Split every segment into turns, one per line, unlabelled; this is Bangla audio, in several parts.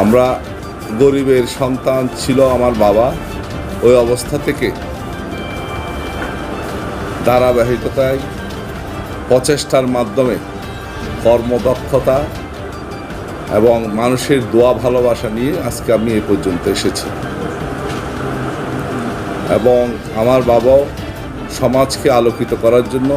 আমরা গরিবের সন্তান ছিল আমার বাবা ওই অবস্থা থেকে। ধারাবাহিকতায় প্রচেষ্টার মাধ্যমে কর্মদক্ষতা এবং মানুষের দোয়া ভালোবাসা নিয়ে আজকে আমি এ পর্যন্ত এসেছি। এবং আমার বাবাও সমাজকে আলোকিত করার জন্য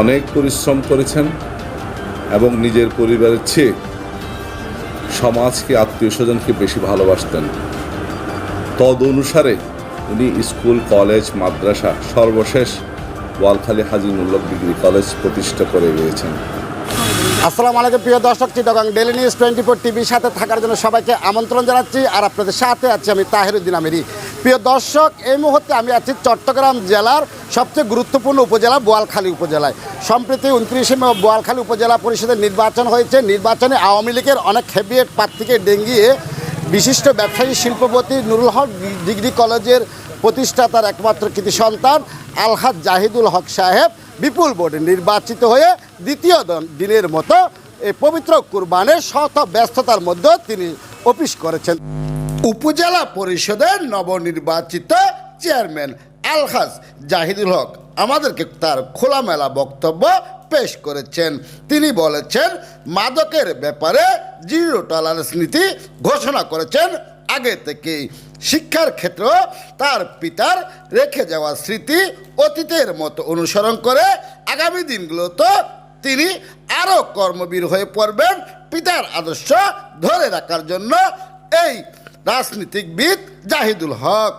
অনেক পরিশ্রম করেছেন এবং নিজের পরিবারের চেয়ে সমাজকে, আত্মীয় স্বজনকে বেশি ভালোবাসতেন। তদ অনুসারে উনি স্কুল, কলেজ, মাদ্রাসা, সর্বশেষ ওয়ালখালি হাজি মুল্লক ডিগ্রি কলেজ প্রতিষ্ঠা করে গিয়েছেন
আসসালামু আলাইকুম, প্রিয় দর্শক, Chittagong daily news twenty four টিভির সাথে থাকার জন্য সবাইকে আমন্ত্রণ জানাচ্ছি। আর আপনাদের সাথে আছি আমি তাহিরুদ্দিন আমিরি। প্রিয় দর্শক, এই মুহূর্তে আমি আছি চট্টগ্রাম জেলার সবচেয়ে গুরুত্বপূর্ণ উপজেলা বোয়ালখালী উপজেলায়। সম্প্রতি উনত্রিশে মে বোয়ালখালী উপজেলা পরিষদের নির্বাচন হয়েছে। নির্বাচনে আওয়ামী লীগের অনেক হেভিয়েট প্রার্থীকে ডেঙ্গিয়ে বিশিষ্ট ব্যবসায়ী শিল্পপতি নুরুল হক ডিগ্রি কলেজের প্রতিষ্ঠাতার একমাত্র কৃতি সন্তান আলহাদ জাহিদুল হক সাহেব বিপুল ভোটে নির্বাচিত হয়ে দ্বিতীয় দন- দিনের মতো এই পবিত্র কুরবানের শত ব্যস্ততার মধ্যে তিনি অফিস করেছেন। উপজেলা পরিষদের নবনির্বাচিত চেয়ারম্যান আলহাজ জাহিদুল হক আমাদেরকে তার খোলামেলা বক্তব্য পেশ করেছেন। তিনি বলেছেন, মাদকের ব্যাপারে জিরো টলারেন্স নীতি ঘোষণা করেছেন আগে থেকেই। শিক্ষার ক্ষেত্রে তার পিতার রেখে যাওয়া স্মৃতি অতীতের মতো অনুসরণ করে আগামী দিনগুলোতে তিনি আরও কর্মবীর হয়ে পড়বেন। পিতার আদর্শ ধরে রাখার জন্য এই রাজনীতিকবিদ জাহিদুল হক।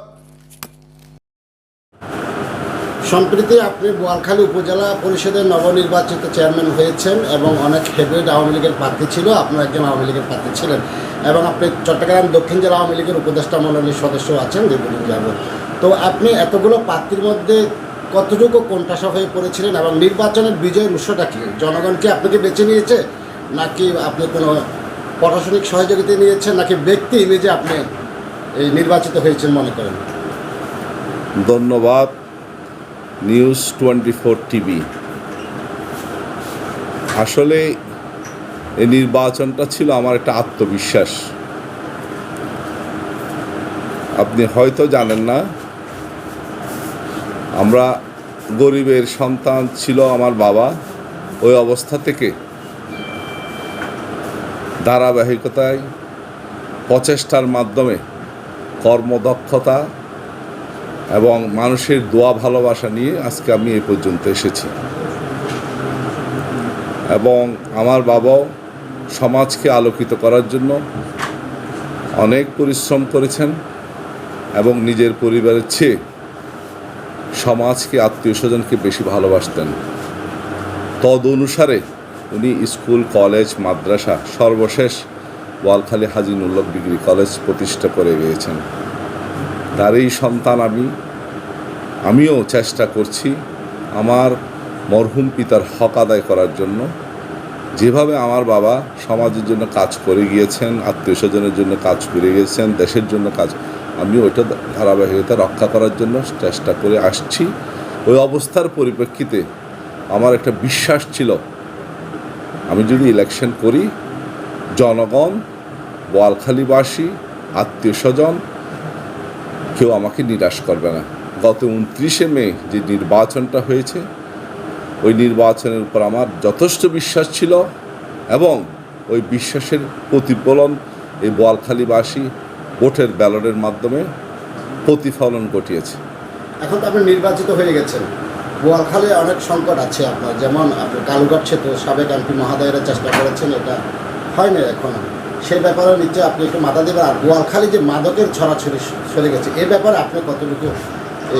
সম্প্রতি আপনি বোয়ালখালী উপজেলা পরিষদের নবনির্বাচিত চেয়ারম্যান হয়েছেন এবং অনেক হেভিয়েট আওয়ামী লীগের প্রার্থী ছিল, আপনার একজন আওয়ামী লীগের প্রার্থী ছিলেন। এবং আপনি চট্টগ্রাম দক্ষিণ জেলা আওয়ামী লীগের উপদেষ্টা মণ্ডলীর সদস্য আছেন দীর্ঘদিন যাবৎ তো আপনি এতগুলো প্রার্থীর মধ্যে কতটুকু কোনটাসা হয়ে পড়েছিলেন এবং নির্বাচনের বিজয়ের উৎসটা কি? জনগণ কি আপনাকে বেছে নিয়েছে, নাকি আপনি কোনো প্রশাসনিক সহযোগিতা নিয়েছেন নাকি ব্যক্তি ইমেজে আপনি এই নির্বাচিত হয়েছেন মনে করেন?
ধন্যবাদ। নিউজ টোয়েন্টি ফোর টিভি আসলে এই নির্বাচনটা ছিল আমার একটা আত্মবিশ্বাস। আপনি হয়তো জানেন না, আমরা গরিবের সন্তান ছিল আমার বাবা। ওই অবস্থা থেকে ধারাবাহিকতায় প্রচেষ্টার মাধ্যমে কর্মদক্ষতা এবং মানুষের দোয়া ভালোবাসা নিয়ে আজকে আমি এই পর্যন্ত এসেছি। এবং আমার বাবাও সমাজকে আলোকিত করার জন্য অনেক পরিশ্রম করেছেন এবং নিজের পরিবারের চেয়ে সমাজকে, আত্মীয় স্বজনকে বেশি ভালোবাসতেন। তদ অনুসারে উনি স্কুল, কলেজ, মাদ্রাসা সর্বশেষ ওয়ালখালী হাজি নুল্লক ডিগ্রি কলেজ প্রতিষ্ঠা করে গিয়েছেন। তারই সন্তান আমি, আমিও চেষ্টা করছি আমার মরহুম পিতার হক আদায় করার জন্য। যেভাবে আমার বাবা সমাজের জন্য কাজ করে গিয়েছেন, আত্মীয় স্বজনের জন্য কাজ করে গিয়েছেন, দেশের জন্য কাজ আমি ওইটা ধারাবাহিকতা রক্ষা করার জন্য চেষ্টা করে আসছি। ওই অবস্থার পরিপ্রেক্ষিতে আমার একটা বিশ্বাস ছিল আমি যদি ইলেকশন করি, জনগণ বোয়ালখালীবাসী আত্মীয় স্বজন কেউ আমাকে নিরাশ করবে না। গত উনত্রিশে মে যে নির্বাচনটা হয়েছে, ওই নির্বাচনের উপর আমার যথেষ্ট বিশ্বাস ছিল এবং ওই বিশ্বাসের প্রতিফলন এই বোয়ালখালীবাসী ভোটের ব্যালটের মাধ্যমে প্রতিফলন ঘটিয়েছে।
এখন তো আপনি নির্বাচিত হয়ে গেছেন। বোয়ালখালী অনেক সংকট আছে আপনার। যেমন আপনি কালুঘাট সেতু সাবেক এমপি মহাদয়েরা চেষ্টা করেছেন এটা হয় না এখন। সেই ব্যাপারে নিশ্চয়ই আপনি একটু মাথা দেবেন। আর বোয়ালখালী যে মাদকের ছড়াছড়ি চলে গেছে এই ব্যাপারে আপনি কতটুকু এ,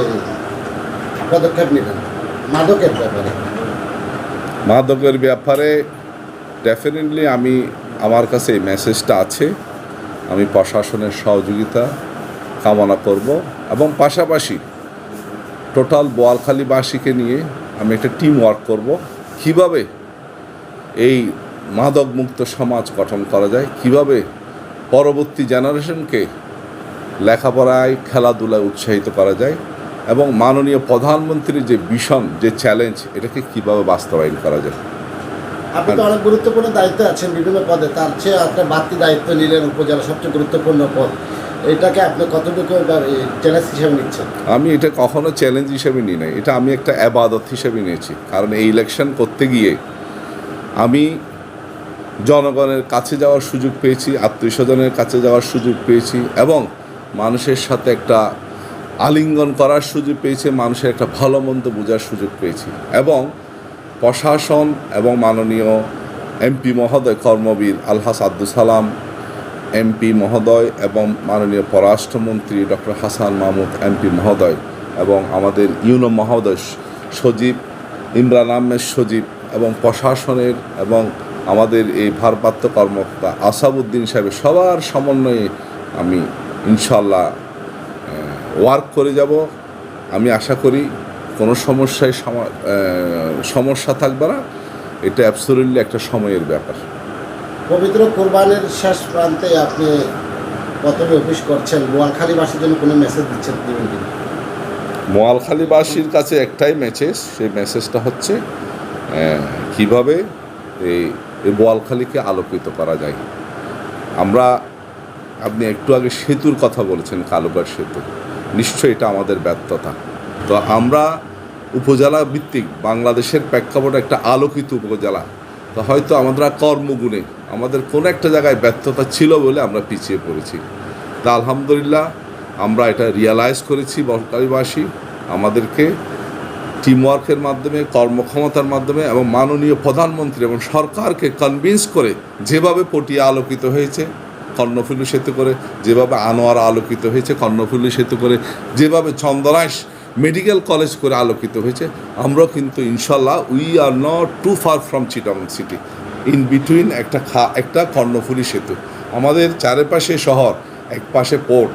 পদক্ষেপ নেবেন? মাদকের ব্যাপারে।
মাদকের ব্যাপারে ডেফিনেটলি আমি আমার কাছে এই মেসেজটা আছে। আমি প্রশাসনের সহযোগিতা কামনা করব। এবং পাশাপাশি টোটাল বোয়ালখালীবাসীকে নিয়ে আমি একটা টিম ওয়ার্ক করব। কীভাবে এই মাদক মুক্ত সমাজ গঠন করা যায়? কীভাবে পরবর্তী জেনারেশনকে লেখাপড়ায়, খেলাধুলায় উৎসাহিত করা যায়? এবং মাননীয় প্রধানমন্ত্রীর যে ভিশন যে চ্যালেঞ্জ এটাকে কীভাবে বাস্তবায়ন করা যায়?
আপনি তো অনেক গুরুত্বপূর্ণ দায়িত্ব আছেন বিভিন্ন পদে। তার চেয়ে একটা বাড়তি দায়িত্ব নিলেন উপজেলা সবচেয়ে গুরুত্বপূর্ণ পদ। এটাকে আপনি কতটুকু চ্যালেঞ্জ হিসেবে নিচ্ছেন?
আমি এটা কখনো চ্যালেঞ্জ হিসেবে নিই নাই। এটা আমি একটা আবাদত হিসেবে নিয়েছি। কারণ এই ইলেকশন করতে গিয়ে আমি জনগণের কাছে যাওয়ার সুযোগ পেয়েছি আত্মীয় স্বজনের কাছে যাওয়ার সুযোগ পেয়েছি এবং মানুষের সাথে একটা আলিঙ্গন করার সুযোগ পেয়েছি, মানুষের একটা ভালো মন্দ বোঝার সুযোগ পেয়েছি এবং প্রশাসন এবং মাননীয় এমপি মহোদয়, কর্মবীর আলহাস আব্দুল সালাম এমপি মহোদয় এবং মাননীয় পররাষ্ট্রমন্ত্রী ডক্টর হাসান মাহমুদ এমপি মহোদয় এবং আমাদের ইউনো মহোদয় সজীব ইমরান আহমেদ সজীব এবং প্রশাসনের এবং আমাদের এই ভারপ্রাপ্ত কর্মকর্তা আসাবুদ্দিন সাহেবের সবার সমন্বয়ে আমি ইনশাল্লাহ ওয়ার্ক করে যাব। আমি আশা করি কোনো সমস্যায় সমস্যা থাকবে না। এটা অ্যাবসোলিটলি একটা সময়ের ব্যাপার।
পবিত্র কোরবানের শেষ প্রান্তে আপনি প্রথমে অফিস করছেন বোয়ালখালীবাসীর জন্য কোনো মেসেজ দিচ্ছেন দিবেন
মোয়ালখালীবাসীর কাছে একটাই মেসেজ সেই মেসেজটা হচ্ছে কীভাবে এই এই বোয়ালখালীকে আলোকিত করা যায়। আমরা, আপনি একটু আগে সেতুর কথা বলেছেন কালুগার সেতু। নিশ্চয়ই এটা আমাদের ব্যর্থতা। তো আমরা উপজেলা ভিত্তিক বাংলাদেশের প্রেক্ষাপটে একটা আলোকিত উপজেলা। তো হয়তো আমরা কর্মগুণে, আমাদের কোনো একটা জায়গায় ব্যর্থতা ছিল বলে আমরা পিছিয়ে পড়েছি। তা আলহামদুলিল্লাহ, আমরা এটা রিয়ালাইজ করেছি বলকারীবাসী আমাদেরকে টিমওয়ার্কের মাধ্যমে, কর্মক্ষমতার মাধ্যমে এবং মাননীয় প্রধানমন্ত্রী এবং সরকারকে কনভিন্স করে যেভাবে পটিয়া আলোকিত হয়েছে, কর্ণফুলী সেতু করে যেভাবে আনোয়ারা আলোকিত হয়েছে, কর্ণফুলী সেতু করে যেভাবে চন্দনাইশ মেডিকেল কলেজ করে আলোকিত হয়েছে। আমরাও কিন্তু ইনশাল্লাহ we are not too far from Chittagong city in between একটা খা একটা কর্ণফুলী সেতু। আমাদের চারপাশে শহর এক পাশে পোর্ট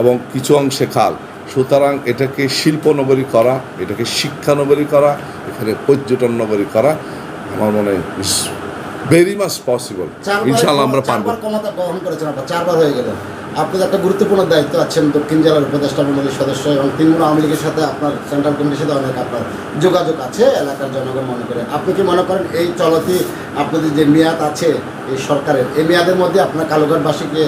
এবং কিছু অংশে খাল। সুতরাং এটাকে শিল্পনগরী করা এটাকে শিক্ষানগরী করা এখানে পর্যটন নগরী করা আমার মনে হয় ভেরি মাচ পসিবল ইনশাল্লাহ আমরা পারব।
চারবার হয়ে গেল। আপনাদের একটা গুরুত্বপূর্ণ দায়িত্ব আছেন দক্ষিণ জেলার উপদেষ্টা মন্ডলীর সদস্য এবং তৃণমূল আওয়ামী লীগের সাথে আপনার সেন্ট্রাল কমিটির সাথে অনেক আপনার যোগাযোগ আছে, এলাকার জনগণ মনে করে। আপনি কি মনে করেন এই চলতি আপনাদের যে মেয়াদ আছে এই সরকারের, এই মেয়াদের মধ্যে আপনার কালুঘাটবাসীকে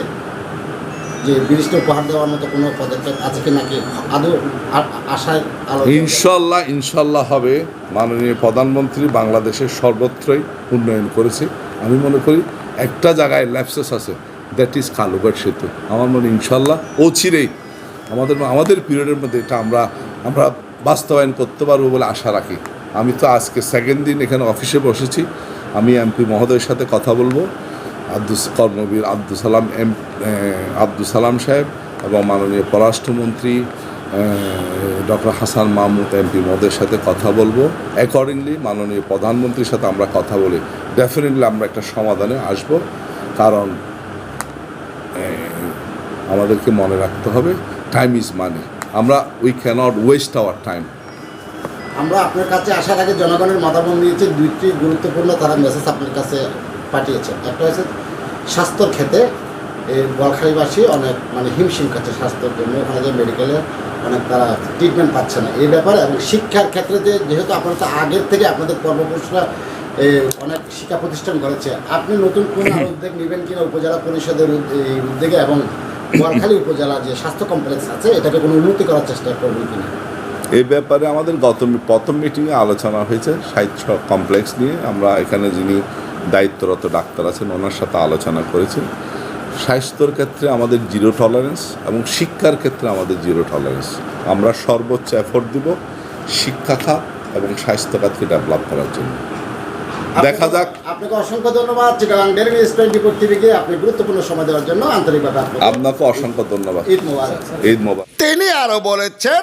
যে বিশিষ্ট উপহার দেওয়ার মতো কোনো পদক্ষেপ আছে কি নাকি? আদৌ আশায়
ইনশাল্লাহ ইনশাল্লাহ হবে। মাননীয় প্রধানমন্ত্রী বাংলাদেশের সর্বত্রই উন্নয়ন করেছে। আমি মনে করি একটা জায়গায় ল্যাপসেস আছে। দ্যাট ইজ কালুঘাট সেতু আমার মনে ইনশাল্লাহ অচিরেই আমাদের আমাদের পিরিয়ডের মধ্যে এটা আমরা আমরা বাস্তবায়ন করতে পারব বলে আশা রাখি। আমি তো আজকে সেকেন্ড দিন এখানে অফিসে বসেছি। আমি এমপি মহোদয়ের সাথে কথা বলব। আব্দুস কর্মবীর আব্দুল সালাম এম আব্দুল সালাম সাহেব এবং মাননীয় পররাষ্ট্রমন্ত্রী ডক্টর হাসান মাহমুদ এমপি মদের সাথে কথা বলব। অ্যাকর্ডিংলি মাননীয় প্রধানমন্ত্রীর সাথে আমরা কথা বলি। ডেফিনেটলি আমরা একটা সমাধানে আসব। কারণ আমাদেরকে মনে রাখতে হবে টাইম ইজ মানি আমরা we cannot waste our time
আমরা আপনার কাছে আসার আগে জনগণের মতামত নিয়েছি দুইটি গুরুত্বপূর্ণ তারা মেসেজ আপনার কাছে পাঠিয়েছে। একটা হচ্ছে স্বাস্থ্যর ক্ষেত্রে এই বলখালিবাসী অনেক মানে হিমশিম খাচ্ছে স্বাস্থ্যের জন্য ওখানে যে মেডিকেলে অনেক তারা ট্রিটমেন্ট পাচ্ছে না। এই ব্যাপারে এবং শিক্ষার ক্ষেত্রে যে যেহেতু আপনারা তো আগের থেকে আপনাদের পূর্বপুরুষরা অনেক শিক্ষা প্রতিষ্ঠান করেছে আপনি নতুন কোনো উদ্যোগ নেবেন কিনা উপজেলা পরিষদের এই উদ্যোগে এবং বোয়ালখালী উপজেলা যে স্বাস্থ্য কমপ্লেক্স আছে, এটাকে কোনো উন্নতি করার চেষ্টা করবেন কিনা?
এই ব্যাপারে আমাদের গত প্রথম মিটিংয়ে আলোচনা হয়েছে সাহিত্য কমপ্লেক্স নিয়ে। আমরা এখানে যিনি দায়িত্বরত ডাক্তার আছেন, ওনার সাথে আলোচনা করেছি। স্বাস্থ্যর ক্ষেত্রে আমাদের জিরো টলারেন্স এবং শিক্ষার ক্ষেত্রে আমাদের জিরো টলারেন্স আমরা সর্বোচ্চ এফোর্ট দিব শিক্ষা খাত এবং স্বাস্থ্য খাতকে ডেভেলপ করার জন্য। দেখা যাক।
আপনাকে অসংখ্য ধন্যবাদ Chittagong daily news twenty four টিভিকে আপনি গুরুত্বপূর্ণ সময় দেওয়ার জন্য আন্তরিকভাবে আপনাকে
আপনাকে অসংখ্য ধন্যবাদ।
ঈদ মোবারক।
ঈদ মোবারক।
তিনি আরও বলেছেন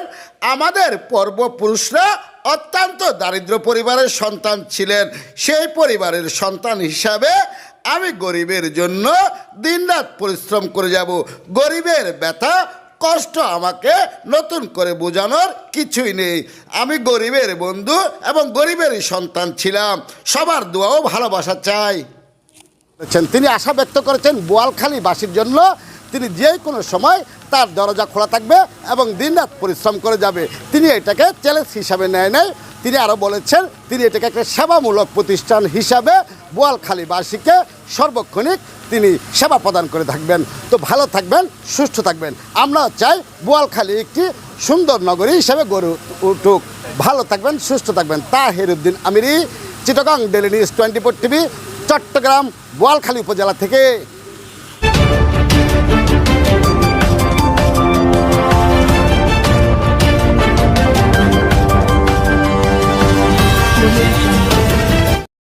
আমাদের পূর্বপুরুষরা অত্যন্ত দারিদ্র পরিবারের সন্তান ছিলেন। সেই পরিবারের সন্তান হিসাবে আমি গরিবের জন্য দিনরাত পরিশ্রম করে যাব। গরিবের ব্যথা কষ্ট আমাকে নতুন করে বোঝানোর কিছুই নেই। আমি গরিবের বন্ধু এবং গরিবেরই সন্তান ছিলাম। সবার দোয়াও ভালোবাসা চাই। তিনি আশা ব্যক্ত করেছেন বোয়ালখালীবাসীর জন্য তিনি যে কোনো সময় তার দরজা খোলা থাকবে এবং দিনরাত পরিশ্রম করে যাবে। তিনি এটাকে চ্যালেঞ্জ হিসাবে নেয় নাই। তিনি আরও বলেছেন, তিনি এটাকে একটা সেবামূলক প্রতিষ্ঠান হিসাবে বোয়ালখালীবাসীকে সর্বক্ষণিক তিনি সেবা প্রদান করে থাকবেন। তো ভালো থাকবেন, সুস্থ থাকবেন। আমরা চাই বোয়ালখালী একটি সুন্দর নগরী হিসেবে গড়ে উঠুক। ভালো থাকবেন, সুস্থ থাকবেন। Taheruddin Amiri, Chittagong daily news twenty four TV, Chattogram, Boalkhali উপজেলা থেকে।